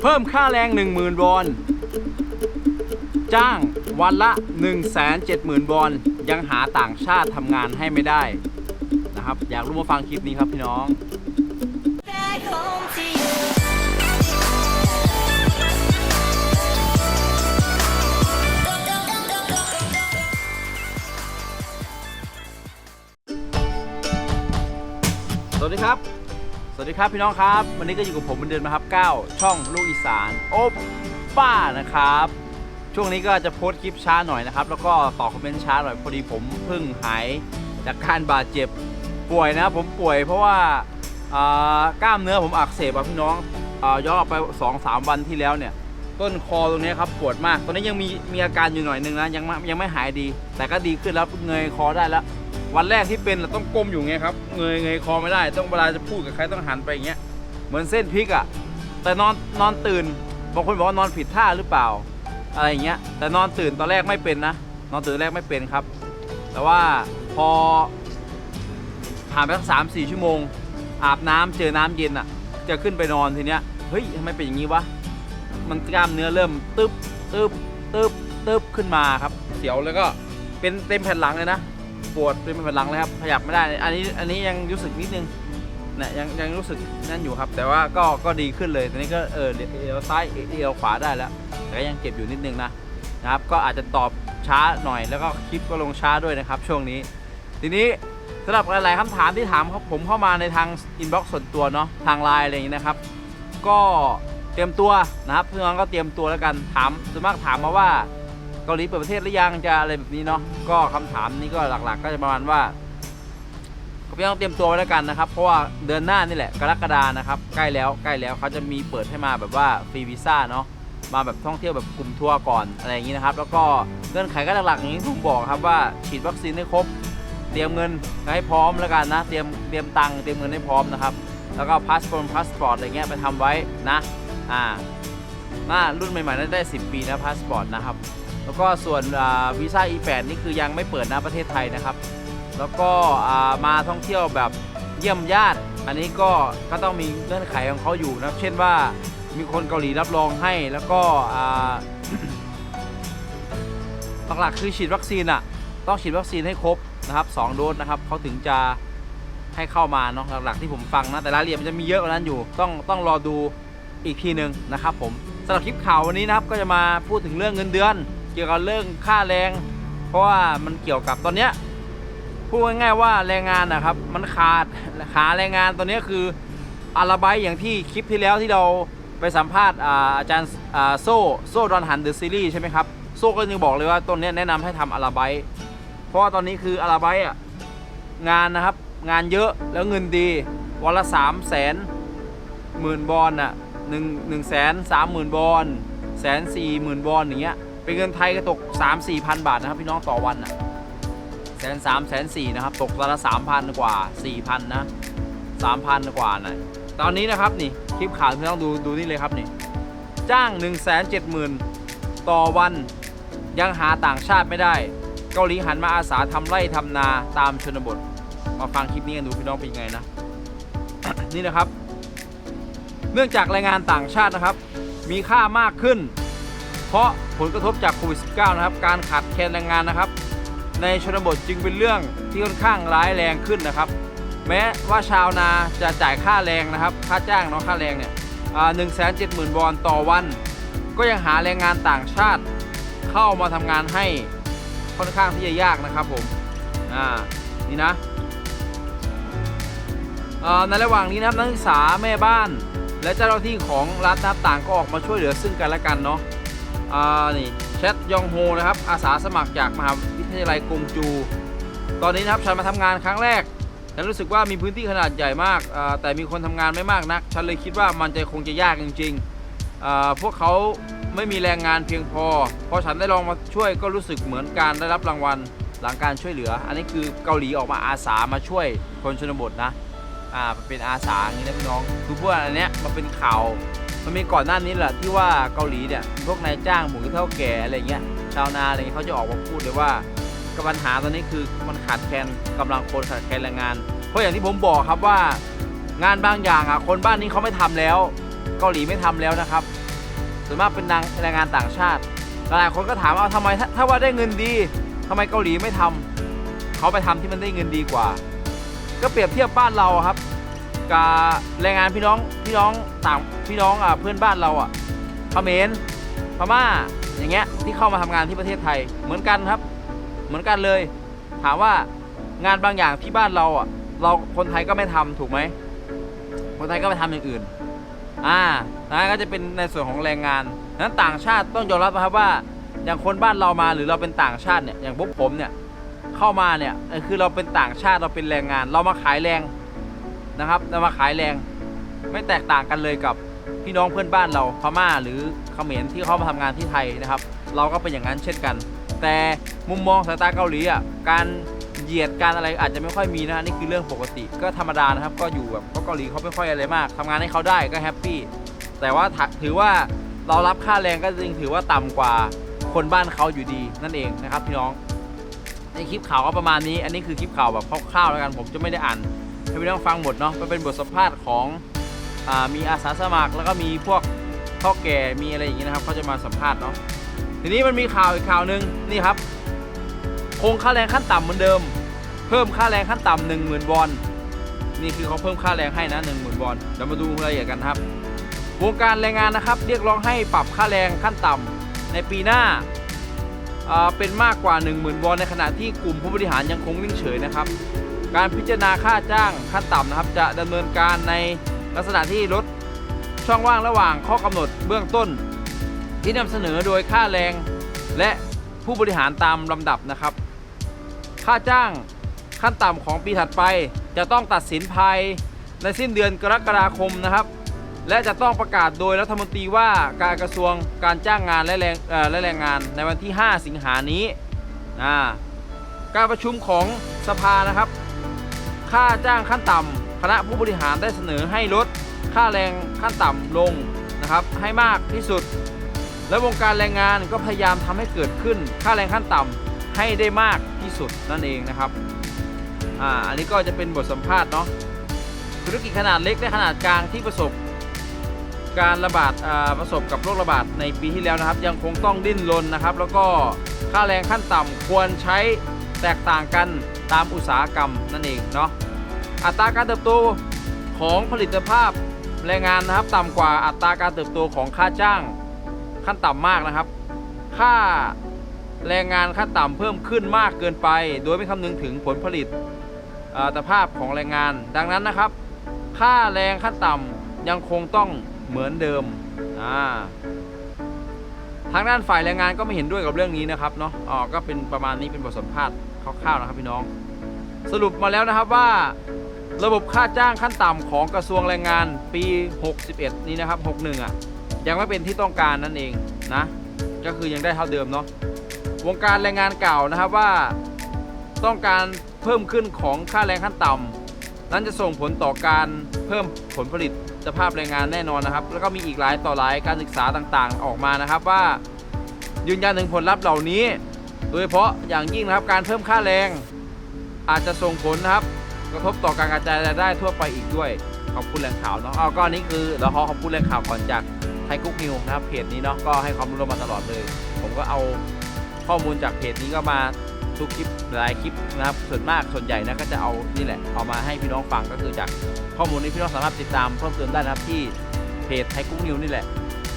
เพิ่มค่าแรง 10,000 วอน จ้างวันละ 170,000 วอน ยังหาต่างชาติทำงานให้ไม่ได้นะครับ อยากรู้มาฟังคลิปนี้ครับพี่น้องสวัสดีครับ วัสดีครับพี่น้องครับ วันนี้ก็อยู่กับผมเหมือนเดิมนะครับ9ช่องลูกอีสานโอปป้านะครับ ช่วงนี้ก็จะโพสต์คลิปช้าหน่อยนะครับ แล้วก็ตอบคอมเมนต์ช้าหน่อยพอดีผมเพิ่งหายจากการบาดเจ็บป่วยนะผมป่วยเพราะว่าากล้ามเนื้อผมอักเสบอะพี่น้องอย้อนออกไป 2-3 วันที่แล้วเนี่ยต้นคอตรงนี้ครับปวดมาก ตอนนี้ยังมีมีอาการอยู่หน่อยนึงนะยังยังไม่หายดี แต่ก็ดีขึ้นแล้วเงยคอได้แล้ว วันแรกที่เป็นเราต้องก้มอยู่ไงครับเงยเงยคอไม่ได้ ต้องเวลาจะพูดกับใครต้องหันไปอย่างเงี้ยเหมือนเส้นพลิกอะแต่นอนนอนตื่นบางคนบอกว่านอนผิดท่าหรือเปล่า อะไรอย่างเงี้ยแต่นอนตื่นตอนแรกไม่เป็นนะนอนตื่นแรกไม่เป็นครับ แต่ว่าพอผ่านไปสักสามสี่ชั่วโมง อาบน้ำเจอน้ำเย็นอะจะขึ้นไปนอนทีเนี้ยเฮ้ยทำไมเป็นอย่างนี้วะมันกล้ามเนื้อเริ่มตึบตึบตึบตึบขึ้นมาครับ เสียวแล้วก็เป็นเต็มแผ่นหลังเลยนะ ปวดเป็นแผ่นหลังเลยครับขยับไม่ได้ อันนี้อันนี้ยังรู้สึกนิดนึงนี่ยยังยังรู้สึกนั่นอยู่ครับ แต่ว่าก็ก็ดีขึ้นเลยตอนนี้ก็เออเอวซ้ายเอวขวาได้แล้ว แต่ก็ยังเจ็บอยู่นิดนึงนะนะครับก็อาจจะตอบช้าหน่อยแล้วก็คลิปก็ลงช้าด้วยนะครับ ช่วงนี้ ทีนี้สำหรับหลายๆคำถามที่ถามครับผมเข้ามาในทางอินบ็อกซ์ส่วนตัวเนาะทางไลน์อะไรอย่างนี้นะครับ ก็เตรียมตัวนะครับเพี่องก็เตรียมตัวแล้วกันถามส่วนมากถามมาว่า กาหลีเปิดประเทศหรือยังจะอะไรแบบนี้เนาะก็คำถามนี้ก็หลักๆ ก็จะประมาณว่าก็พี่น้องเตรียมตัวไว้แล้วกันนะครับ เพราะว่าเดือนหน้านี่แหละกรกฎานะครับ ใกล้แล้วใกล้แล้วเขาจะมีเปิดให้มาแบบว่าฟรีวีซ่าเนาะมาแบบท่องเที่ยวแบบกลุ่มทัวร์ก่อนอะไรอย่างนี้นะครับ แล้วก็เงื่อนไขก็หลักๆอย่างที่ผมบอกครับว่าฉีดวัคซีนให้ครบ เตรียมเงินให้พร้อมแล้วกันนะ เตรียมเตรียมตังค์เตรียมเงินให้พร้อมนะครับ แล้วก็พาสปอร์ตพาสปอร์ตอะไรเงี้ยไปทำไว้นะ อ่าหน้ารุ่นใหม่ๆนั้นได้ 10 ปีนะพาสปอร์ตนะครับ แล้วก็ส่วนวีซ่า E8 นี่คือยังไม่เปิดนะประเทศไทยนะครับ แล้วก็มาท่องเที่ยวแบบเยี่ยมญาติ อันนี้ก็ก็ต้องมีเงื่อนไขของเขาอยู่นะเช่นว่ามีคนเกาหลีรับรองให้แล้วก็หลักๆคือฉีดวัคซีนอะต้องฉีดวัคซีนให้ครบนะครับ2โดสนะครับเขาถึงจะให้เข้ามาเนาะหลักๆที่ผมฟังนะแต่รายละเอียดมันจะมีเยอะกว่านั้นอยู่ ต้องต้องรอดูอีกทีหนึ่งนะครับผมสำหรับคลิปข่าววันนี้นะครับก็จะมาพูดถึงเรื่องเงินเดือน เกี่ยวกับเรื่องค่าแรง เพราะว่ามันเกี่ยวกับตอนเนี้ยพูดง่ายๆว่าแรงงานนะครับ มันขาดหาแรงงานตอนนี้คืออาราไบต์อย่างที่คลิปที่แล้วที่เราไปสัมภาษณ์อาจารย์โซ่โซ่ดอนหันเดอะซีรีส์ใช่ไหมครับโซ่ก็ยังบอกเลยว่าต้นนี้แนะนำให้ทำอาราไบต์เพราะว่าตอนนี้คืออาราไบต์อะงานนะครับงานเยอะแล้วเงินดีวันละสามแสนหมื่นบอลน่ะหนึ่งหนึ่งแสนสามหมื่นบอลแสนสี่หมื่นบอลอย่างเงี้ย เป็นเงินไทยก็ตกสามสี่พันบาทนะครับ พี่น้องต่อวันน่ะแสนสามแสนสี่นะครับ ตกละสามพันกว่าสี่พันนะสามพันกว่าน่ะตอนนี้นะครับนี่คลิปข่าวพี่น้องดูดูนี่เลยครับนี่จ้าง1นึ่งแสนเจ็ดหมื่นต่อวันยังหาต่างชาติไม่ได้ เกาหลีหันมาอาสาทำไร่ทำนาตามชนบท มาฟังคลิปนี้กันดูพี่น้องเป็นยังไงนะ นี่นะครับ เนื่องจากแรงงานต่างชาตินะครับ มีค่ามากขึ้น เพราะผลกระทบจากโควิด -19 นะครับ การขาดแคลนแรงงานนะครับ ในชนบทจึงเป็นเรื่องที่ค่อนข้างร้ายแรงขึ้นนะครับ แม้ว่าชาวนาจะจ่ายค่าแรงนะครับ ค่าจ้างเนาะค่าแรงเนี่ยหนึ่งแสนเจ็ดหมื่นวอนต่อวัน ก็ยังหาแรงงานต่างชาติเข้ามาทำงานให้ค่อนข้างที่จะยากนะครับผม อ่า นี่นะในระหว่างนี้นะครับนักศึกษาแม่บ้าน และเจ้าหน้าที่ของรัฐนะครับต่างก็ออกมาช่วยเหลือซึ่งกันและกันเนาะ อ่านี่แชทยองโฮนะครับอาสาสมัครจากมหาวิทยาลัยกงจู ตอนนี้นะครับฉันมาทำงานครั้งแรกฉันรู้สึกว่ามีพื้นที่ขนาดใหญ่มากแต่มีคนทำงานไม่มากนัก ฉันเลยคิดว่ามันจะคงจะยากจริงๆพวกเขาไม่มีแรงงานเพียงพอพอฉันได้ลองมาช่วยก็รู้สึกเหมือนการได้รับรางวัลหลังการช่วยเหลือ อันนี้คือเกาหลีออกมาอาสามาช่วยคนชนบทนะอ่าเป็นอาสาอย่างนี้นะพี่น้องคือพวกอันเนี้ยมันเป็นข่าว มันมีก่อนหน้านี้แหละที่ว่าเกาหลีเนี่ยพวกนายจ้างหมูเท่าแก่อะไรเงี้ยชาวนาอะไรเงี้ยเขาจะออกมาพูดเลยว่าปัญหาตอนนี้คือมันขาดแคลนกำลังคนขาดแคลนแรงงาน เพราะอย่างที่ผมบอกครับว่างานบางอย่างอะคนบ้านนี้เขาไม่ทำแล้ว เกาหลีไม่ทำแล้วนะครับส่วนมากเป็นนางแรงงานต่างชาติหลายคนก็ถามว่าทำไมถ้าถ้าว่าได้เงินดีทำไมเกาหลีไม่ทำเขาไปทำที่มันได้เงินดีกว่า ก็เปรียบเทียบบ้านเราครับ กับแรงงานพี่น้องพี่น้องต่างพี่น้องอะเพื่อนบ้านเราอะเขมรพม่าอย่างเงี้ยที่เข้ามาทำงานที่ประเทศไทยเหมือนกันครับ เหมือนกันเลย ถามว่างานบางอย่างที่บ้านเราอะ เราคนไทยก็ไม่ทำถูกไหมคนไทยก็ไปทำอย่างอื่นอ่านะก็จะเป็นในส่วนของแรงงานนั้นต่างชาติต้องยอมรับนะครับว่าอย่างคนบ้านเรามาหรือเราเป็นต่างชาติเนี่ยอย่างพวกผมเนี่ยเข้ามาเนี่ยคือเราเป็นต่างชาติเราเป็นแรงงาน เรามาขายแรง นะครับเรามาขายแรงไม่แตกต่างกันเลยกับพี่น้องเพื่อนบ้านเราพม่าหรือเขมรที่เขามาทำงานที่ไทยนะครับ เราก็เป็นอย่างนั้นเช่นกัน แต่มุมมองสายตาเกาหลีอะการเหยียดการอะไรอาจจะไม่ค่อยมีนะนี่คือเรื่องปกติก็ธรรมดานะครับ ก็อยู่แบบเพราเกาหลีเขาไม่ค่อยอะไรมากทำงานให้เขาได้ก็แฮปปี้แต่ว่าถือว่าเรารับค่าแรงก็จริงถือว่าต่ำกว่าคนบ้านเขาอยู่ดีนั่นเองนะครับพี่น้องในคลิปข่าวก็ประมาณนี้ อันนี้คือคลิปข่าวแบบคร่าวๆแล้วกันผมจะไม่ได้อ่าน ให้พี่น้องฟังหมดเนาะมันเป็นบทสัมภาษณ์ของอมีอาสาสมัคร แล้วก็มีพวกพ่อแก่มีอะไรอย่างงี้นะครับเขาจะมาสัมภาษณ์เนาะทีนี้มันมีข่าวอีกข่าวหนึ่งนี่ครับ คงค่าแรงขั้นต่ำเหมือนเดิม เพิ่มค่าแรงขั้นต่ำหนึ่งหมื่นวอนนี่คือเขาเพิ่มค่าแรงให้นะหนึ่งหมื่นวอนเดี๋ยวมาดูรายละเอียดกันครับวงการแรงงานนะครับ เรียกร้องให้ปรับค่าแรงขั้นต่ำในปีหน้าอ่าเป็นมากกว่า 10,000 วอนในขณะที่กลุ่มผู้บริหารยังคงนิ่งเฉยนะครับ การพิจารณาค่าจ้างขั้นต่ำนะครับ จะดำเนินการในลักษณะที่ลดช่องว่างระหว่างข้อกำหนดเบื้องต้น ที่นำเสนอโดยค่าแรงและผู้บริหารตามลำดับนะครับ ค่าจ้างขั้นต่ำของปีถัดไป จะต้องตัดสินภายในสิ้นเดือนกรกฎาคมนะครับ และจะต้องประกาศโดยรัฐมนตรีว่าการกระทรวงการจ้างงานและแรงและแรงงานในวันที่ 5 สิงหานี้ การประชุมของสภานะครับ ค่าจ้างขั้นต่ำคณะผู้บริหารได้เสนอให้ลดค่าแรงขั้นต่ำลงนะครับให้มากที่สุด และวงการแรงงานก็พยายามทำให้เกิดขึ้นค่าแรงขั้นต่ำให้ได้มากที่สุดนั่นเองนะครับอ่าอันนี้ก็จะเป็นบทสัมภาษณ์เนาะธุรกิจขนาดเล็กและขนาดกลางที่ประสบ การระบาดอ่าประสบกับโรคระบาดในปีที่แล้วนะครับ ยังคงต้องดิ้นรนนะครับ แล้วก็ค่าแรงขั้นต่ำควรใช้ แตกต่างกันตามอุตสาหกรรมนั่นเองเนาะอัตราการเติบโตของผลิตภาพแรงงานนะครับต่ำกว่าอัตราการเติบโตของค่าจ้างขั้นต่ำมากนะครับ ค่าแรงงานขั้นต่ำเพิ่มขึ้นมากเกินไป โดยไม่คำนึงถึงผลผลิตอัตภาพของแรงงาน ดังนั้นนะครับ ค่าแรงขั้นต่ำยังคงต้องเหมือนเดิมอ่าทางด้านฝ่ายแรงงานก็ไม่เห็นด้วยกับเรื่องนี้นะครับเนาะอ๋อก็เป็นประมาณนี้เป็นบทสัมภาษณ์ คร่าวๆนะครับพี่น้อง สรุปมาแล้วนะครับว่า ระบบค่าจ้างขั้นต่ำของกระทรวงแรงงานปี 61 นี้นะครับ 61 อะ ยังไม่เป็นที่ต้องการนั่นเองนะ ก็คือยังได้เท่าเดิมเนาะวงการแรงงานเก่านะครับว่า ต้องการเพิ่มขึ้นของค่าแรงขั้นต่ำนั้นจะส่งผลต่อการเพิ่มผลผลิตสภาพแรงงานแน่นอนนะครับ แล้วก็มีอีกหลายต่อหลายการศึกษาต่างๆ ออกมานะครับว่า ยืนยันถึงผลลัพธ์เหล่านี้ โดยเฉพาะอย่างยิ่งนะครับการเพิ่มค่าแรง อาจจะส่งผลนะครับ กระทบต่อการกระจายรายได้ทั่วไปอีกด้วยขอบคุณแหล่งข่าวเนาะเอาก็อันนี้คือเราขอขอบคุณแหล่งข่าวก่อนจากไทยกุ๊กนิวนะครับเพจนี้เนาะก็ให้ความรู้เรามาตลอดเลย ผมก็เอาข้อมูลจากเพจนี้ก็มาทุกคลิปหลายคลิปนะครับส่วนมากส่วนใหญ่นะก็จะเอานี่แหละเอามาให้พี่น้องฟังก็คือจากข้อมูลนี้พี่น้องสามารถติดตามเพิ่มเติมได้นะครับที่เพจไทยกุ๊กนิวนี่แหละ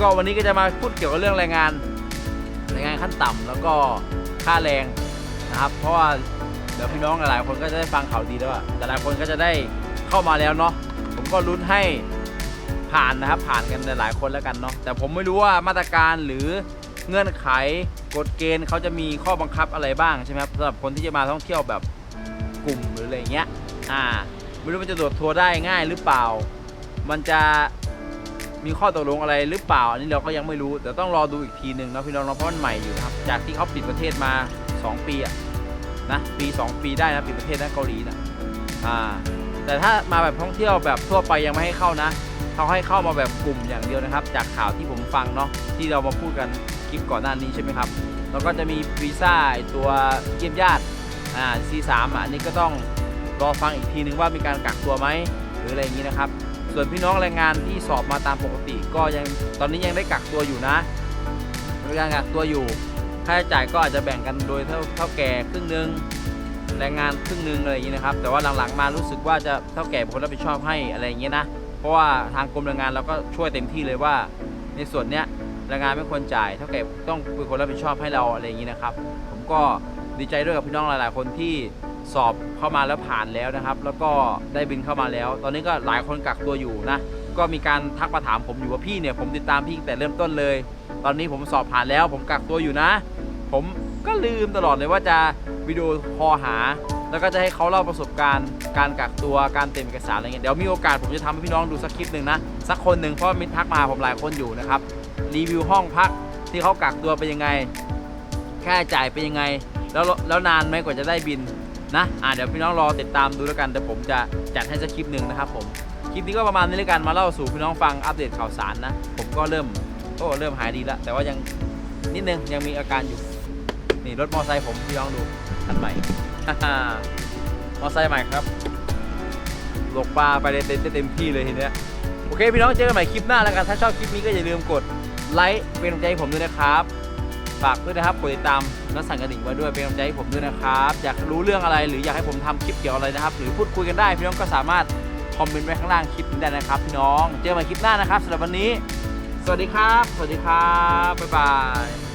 ก็วันนี้ก็จะมาพูดเกี่ยวกับเรื่องแรงงานแรงงานขั้นต่ำแล้วก็ ค่าแรงนะครับ เพราะว่าเดี๋ยวพี่น้องหลายๆคนก็จะได้ฟังข่าวดีแล้วอะแต่หลายคนก็จะได้เข้ามาแล้วเนาะผมก็ลุ้นให้ผ่านนะครับ ผ่านกันหลายๆคนแล้วกันเนาะแต่ผมไม่รู้ว่ามาตรการหรือเงื่อนไขกฎเกณฑ์เขาจะมีข้อบังคับอะไรบ้างใช่ไหมครับสำหรับคนที่จะมาท่องเที่ยวแบบกลุ่มหรืออะไรเงี้ยอ่าไม่รู้มันจะโดดทัวร์ได้ง่ายหรือเปล่า มันจะ มีข้อตกลงอะไรหรือเปล่า อันนี้เราก็ยังไม่รู้ แต่ต้องรอดูอีกทีหนึ่งนะพี่น้องเพราะมันใหม่อยู่นะครับ จากที่เขาปิดประเทศมา 2 ปีอะนะปี 2 ปีได้นะปิดประเทศนะเกาหลีนะอ่าแต่ถ้ามาแบบท่องเที่ยวแบบทั่วไปยังไม่ให้เข้านะเขาให้เข้ามาแบบกลุ่มอย่างเดียวนะครับ จากข่าวที่ผมฟังเนาะที่เรามาพูดกันคลิปก่อนหน้านี้ใช่ไหมครับแล้วก็จะมีวีซ่าตัวเยี่ยมญาติอ่า C3 อันนี้ก็ต้องรอฟังอีกทีนึงว่ามีการกักตัวไหมหรืออะไรอย่างนี้นะครับ ส่วนพี่น้องแรงงานที่สอบมาตามปกติ ก็ยังตอนนี้ยังได้กักตัวอยู่นะยังกักตัวอยู่ ค่าใช้จ่ายก็อาจจะแบ่งกันโดยเท่าเท่าแก่ครึ่งหนึ่งแรงงานครึ่งหนึ่งอะไรอย่างนี้นะครับ แต่ว่าหลังๆมารู้สึกว่าจะเท่าแก่คนรับผิดชอบให้อะไรอย่างเงี้ยนะ เพราะว่าทางกรมแรงงานเราก็ช่วยเต็มที่เลยว่า ในส่วนเนี้ยแรงงานไม่ควรจ่ายเท่าแก่ต้องเป็นคนรับผิดชอบให้เราอะไรอย่างนี้นะครับ ผมก็ดีใจด้วยกับพี่น้องหลาย ๆ คนที่ สอบเข้ามาแล้วผ่านแล้วนะครับ แล้วก็ได้บินเข้ามาแล้ว ตอนนี้ก็หลายคนกักตัวอยู่นะ ก็มีการทักมาถามผมอยู่ว่าพี่เนี่ย ผมติดตามพี่ตั้งแต่เริ่มต้นเลย ตอนนี้ผมสอบผ่านแล้ว ผมกักตัวอยู่นะ ผมก็ลืมตลอดเลยว่าจะวิดีโอคอหา แล้วก็จะให้เขาเล่าประสบการณ์ การกักตัวการเต็มเอกสารอะไรเงี้ยเดี๋ยวมีโอกาสผมจะทำให้พี่น้องดูสักคลิปหนึ่งนะสักคนหนึ่งเพราะมิทักมาผมหลายคนอยู่นะครับรีวิวห้องพักที่เขากักตัวเป็นยังไงค่าจ่ายเป็นยังไง แล้วแล้วนานไหมกว่าจะได้บิน นะอ่าเดี๋ยวพี่น้องรอติดตามดูแล้วกันเดี๋ยวผมจะจัดให้สักคลิปหนึ่งนะครับผมคลิปนี้ก็ประมาณนี้แล้วกันมาเล่าสู่พี่น้องฟังอัปเดตข่าวสารนะ ผมก็เริ่มโอ้เริ่มหายดีแล้ว แต่ว่ายังนิดนึงยังมีอาการอยู่นี่รถมอเตอร์ไซค์ผมพี่น้องดูคันใหม่มอเตอร์ไซค์ใหม่ครับหลกปลาไปเลยเต็มเต็มที่เลยทีเนี้ยโอเคพี่น้องเจอกันใหม่คลิปหน้าแล้วกันถ้าชอบคลิปนี้ก็อย่าลืมกดไลค์เป็นกำลังใจให้ผมด้วยนะครับ ฝากด้วยนะครับกดติดตาม และสั่นกระดิ่งไว้ด้วยเป็นกำลังใจให้ผมด้วยนะครับ อยากรู้เรื่องอะไรหรืออยากให้ผมทำคลิปเกี่ยวอะไรนะครับ หรือพูดคุยกันได้พี่น้องก็สามารถคอมเมนต์ไว้ข้างล่างคลิปนี้ได้นะครับพี่น้อง เจอกันใหม่คลิปหน้านะครับสำหรับวันนี้ สวัสดีครับ สวัสดีครับบ๊ายบาย